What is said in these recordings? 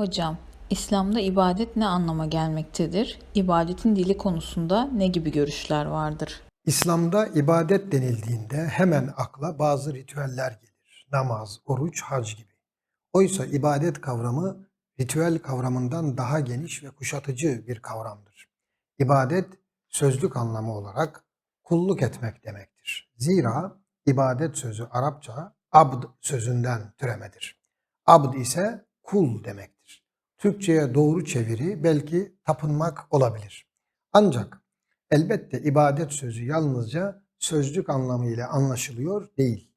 Hocam, İslam'da ibadet ne anlama gelmektedir? İbadetin dili konusunda ne gibi görüşler vardır? İslam'da ibadet denildiğinde hemen akla bazı ritüeller gelir. Namaz, oruç, hac gibi. Oysa ibadet kavramı ritüel kavramından daha geniş ve kuşatıcı bir kavramdır. İbadet sözlük anlamı olarak kulluk etmek demektir. Zira ibadet sözü Arapça abd sözünden türemedir. Abd ise kul demektir. Türkçe'ye doğru çeviri belki tapınmak olabilir. Ancak elbette ibadet sözü yalnızca sözlük anlamıyla anlaşılıyor değil.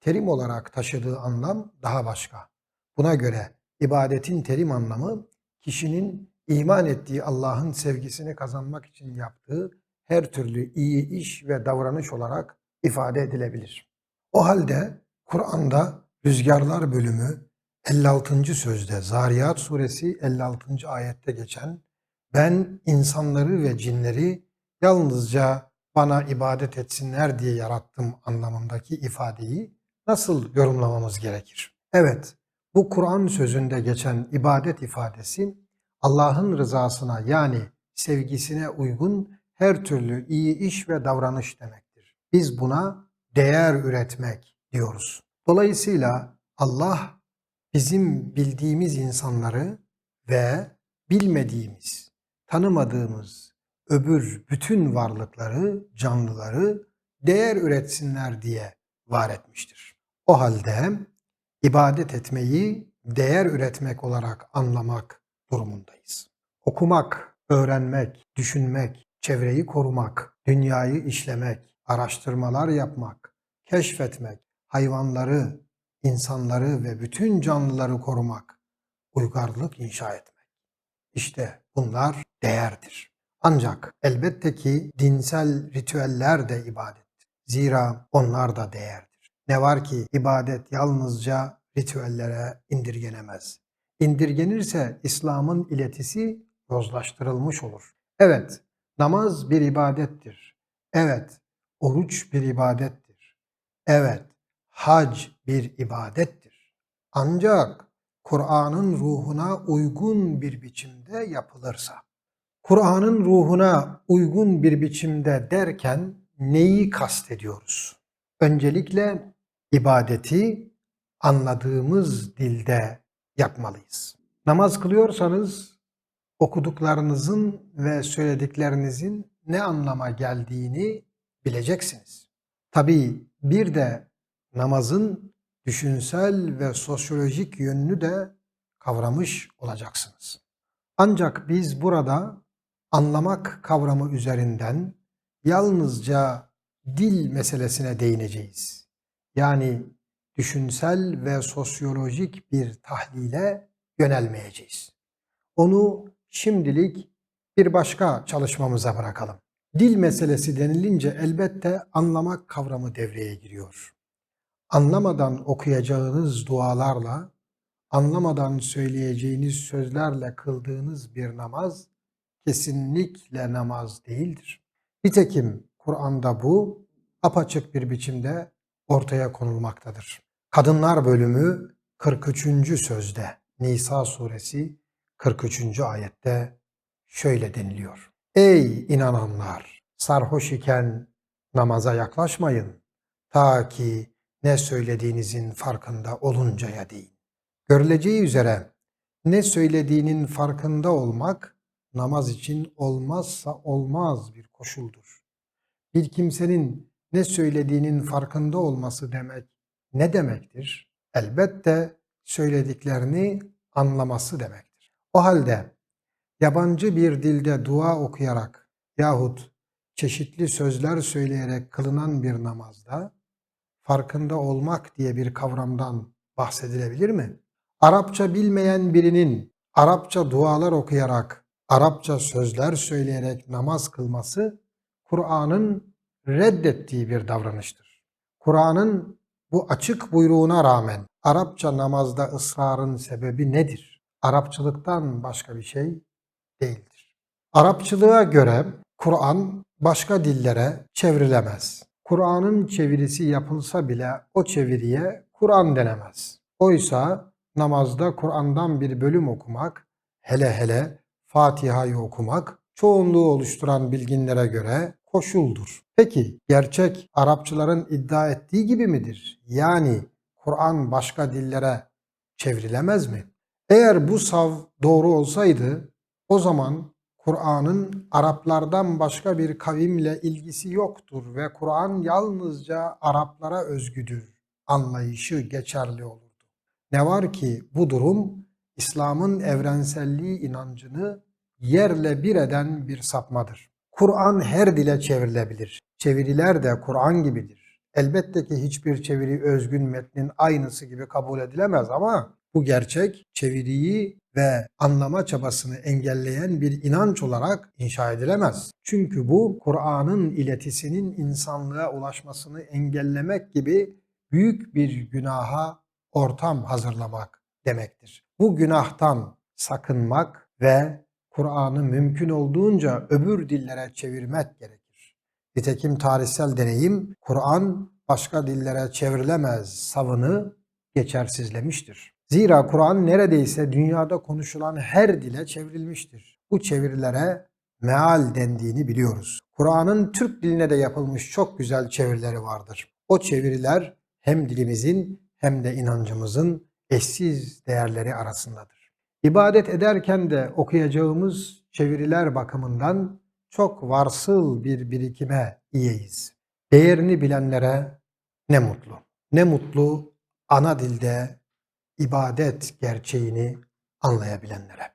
Terim olarak taşıdığı anlam daha başka. Buna göre ibadetin terim anlamı kişinin iman ettiği Allah'ın sevgisini kazanmak için yaptığı her türlü iyi iş ve davranış olarak ifade edilebilir. O halde Kur'an'da Rüzgarlar bölümü 56. sözde Zariyat suresi 56. ayette geçen ben insanları ve cinleri yalnızca bana ibadet etsinler diye yarattım anlamındaki ifadeyi nasıl yorumlamamız gerekir? Evet, bu Kur'an sözünde geçen ibadet ifadesi Allah'ın rızasına yani sevgisine uygun her türlü iyi iş ve davranış demektir. Biz buna değer üretmek diyoruz. Dolayısıyla Allah bizim bildiğimiz insanları ve bilmediğimiz, tanımadığımız öbür bütün varlıkları, canlıları değer üretsinler diye var etmiştir. O halde ibadet etmeyi değer üretmek olarak anlamak durumundayız. Okumak, öğrenmek, düşünmek, çevreyi korumak, dünyayı işlemek, araştırmalar yapmak, keşfetmek, hayvanları, insanları ve bütün canlıları korumak, uygarlık inşa etmek. İşte bunlar değerdir. Ancak elbette ki dinsel ritüeller de ibadettir. Zira onlar da değerdir. Ne var ki ibadet yalnızca ritüellere indirgenemez. İndirgenirse İslam'ın iletisi yozlaştırılmış olur. Evet, namaz bir ibadettir. Evet, oruç bir ibadettir. Evet, hac bir ibadettir. Ancak Kur'an'ın ruhuna uygun bir biçimde yapılırsa. Kur'an'ın ruhuna uygun bir biçimde derken neyi kastediyoruz? Öncelikle ibadeti anladığımız dilde yapmalıyız. Namaz kılıyorsanız okuduklarınızın ve söylediklerinizin ne anlama geldiğini bileceksiniz. Tabii bir de namazın düşünsel ve sosyolojik yönünü de kavramış olacaksınız. Ancak biz burada anlamak kavramı üzerinden yalnızca dil meselesine değineceğiz. Yani düşünsel ve sosyolojik bir tahlile yönelmeyeceğiz. Onu şimdilik bir başka çalışmamıza bırakalım. Dil meselesi denilince elbette anlamak kavramı devreye giriyor. Anlamadan okuyacağınız dualarla, anlamadan söyleyeceğiniz sözlerle kıldığınız bir namaz kesinlikle namaz değildir. Nitekim Kur'an'da bu apaçık bir biçimde ortaya konulmaktadır. Kadınlar bölümü 43. sözde Nisa suresi 43. ayette şöyle deniliyor. Ey inananlar! Sarhoş iken namaza yaklaşmayın. Ta ki ne söylediğinizin farkında oluncaya deyin. Görüleceği üzere ne söylediğinin farkında olmak namaz için olmazsa olmaz bir koşuldur. Bir kimsenin ne söylediğinin farkında olması demek ne demektir? Elbette söylediklerini anlaması demektir. O halde yabancı bir dilde dua okuyarak yahut çeşitli sözler söyleyerek kılınan bir namazda farkında olmak diye bir kavramdan bahsedilebilir mi? Arapça bilmeyen birinin Arapça dualar okuyarak, Arapça sözler söyleyerek namaz kılması Kur'an'ın reddettiği bir davranıştır. Kur'an'ın bu açık buyruğuna rağmen Arapça namazda ısrarın sebebi nedir? Arapçılıktan başka bir şey değildir. Arapçılığa göre Kur'an başka dillere çevrilemez. Kur'an'ın çevirisi yapılsa bile o çeviriye Kur'an denemez. Oysa namazda Kur'an'dan bir bölüm okumak, hele hele Fatiha'yı okumak çoğunluğu oluşturan bilginlere göre koşuldur. Peki gerçek Arapçıların iddia ettiği gibi midir? Yani Kur'an başka dillere çevrilemez mi? Eğer bu sav doğru olsaydı o zaman Kur'an'ın Araplardan başka bir kavimle ilgisi yoktur ve Kur'an yalnızca Araplara özgüdür anlayışı geçerli olurdu. Ne var ki bu durum İslam'ın evrenselliği inancını yerle bir eden bir sapmadır. Kur'an her dile çevrilebilir. Çeviriler de Kur'an gibidir. Elbette ki hiçbir çeviri özgün metnin aynısı gibi kabul edilemez ama bu gerçek çeviriyi ve anlama çabasını engelleyen bir inanç olarak inşa edilemez. Çünkü bu Kur'an'ın iletisinin insanlığa ulaşmasını engellemek gibi büyük bir günaha ortam hazırlamak demektir. Bu günahtan sakınmak ve Kur'an'ı mümkün olduğunca öbür dillere çevirmek gerekir. Nitekim tarihsel deneyim Kur'an başka dillere çevrilemez savını geçersizlemiştir. Zira Kur'an neredeyse dünyada konuşulan her dile çevrilmiştir. Bu çevirilere meal dendiğini biliyoruz. Kur'an'ın Türk diline de yapılmış çok güzel çevirileri vardır. O çeviriler hem dilimizin hem de inancımızın eşsiz değerleri arasındadır. İbadet ederken de okuyacağımız çeviriler bakımından çok varsıl bir birikime iyiyiz. Değerini bilenlere ne mutlu. Ne mutlu ana dilde ibadet gerçeğini anlayabilenlere.